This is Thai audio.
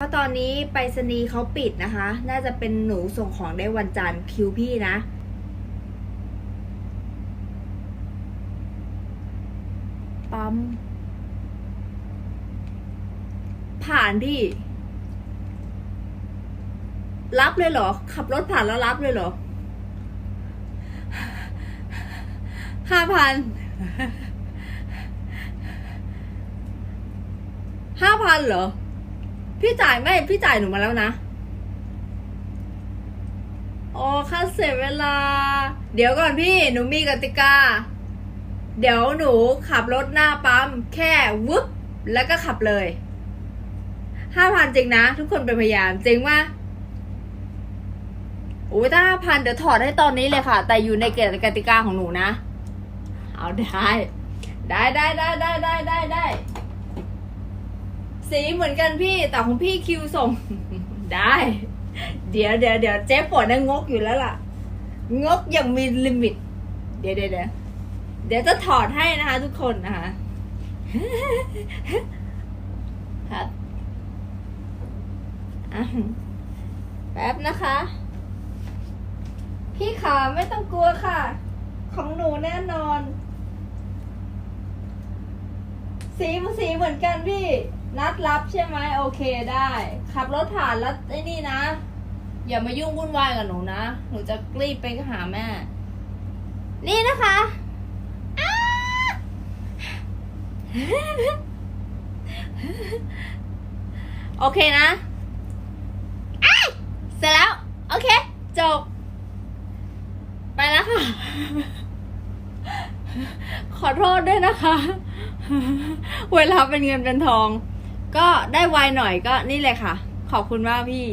เพราะตอนนี้ไปรษณีย์เขาปิดนะคะ น่าจะเป็นหนูส่งของได้วันจันทร์คิวพี่นะ ปั๊ม ผ่านพี่ รับเลยเหรอ ขับรถผ่านแล้วรับเลยเหรอห้าพันห้าพันเหรอ พี่จ่ายไม่พี่จ่ายหนูมาแล้วนะอ๋อค่าเสียเวลา เดี๋ยวก่อนพี่หนูมีกติกา เดี๋ยวหนูขับรถหน้าปั๊มแค่วึบแล้วก็ขับเลยห้าพันจริงนะ ทุกคนเป็นพยานจริงว่าโอ้ยถ้าห้าพันเดี๋ยวถอดให้ตอนนี้เลยค่ะ แต่อยู่ในเกณฑ์กติกาของหนูนะ เอาได้ ได้ได้ได้ได้ได้ได้ได้ สีเหมือนกันพี่แต่ของพี่คิวส่ง ได้ เดี๋ยวเดี๋ยวเดี๋ยวเจ๊ฝนน่ะงกอยู่แล้วล่ะ งกอย่างมีลิมิต เดี๋ยวเดี๋ยวเดี๋ยวเดี๋ยวจะถอดให้นะคะ ทุกคนนะคะครับแป๊บนะคะ พี่ขาไม่ต้องกลัวค่ะ ของหนูแน่นอน สีสีเหมือนกันพี่ นัดรับใช่ไหมโอเคได้ ขับรถผ่านแล้วไอ้นี่นะ อย่ามายุ่งวุ่นวายกับหนูนะ หนูจะรีบไปหาแม่ นี่นะคะโอเคนะเสร็จแล้ว โอเค จบ ไปแล้วค่ะ ขอโทษด้วยนะคะ เวลาเป็นเงินเป็นทอง ก็ได้ไวหน่อยก็นี่เลยค่ะ ขอบคุณมากพี่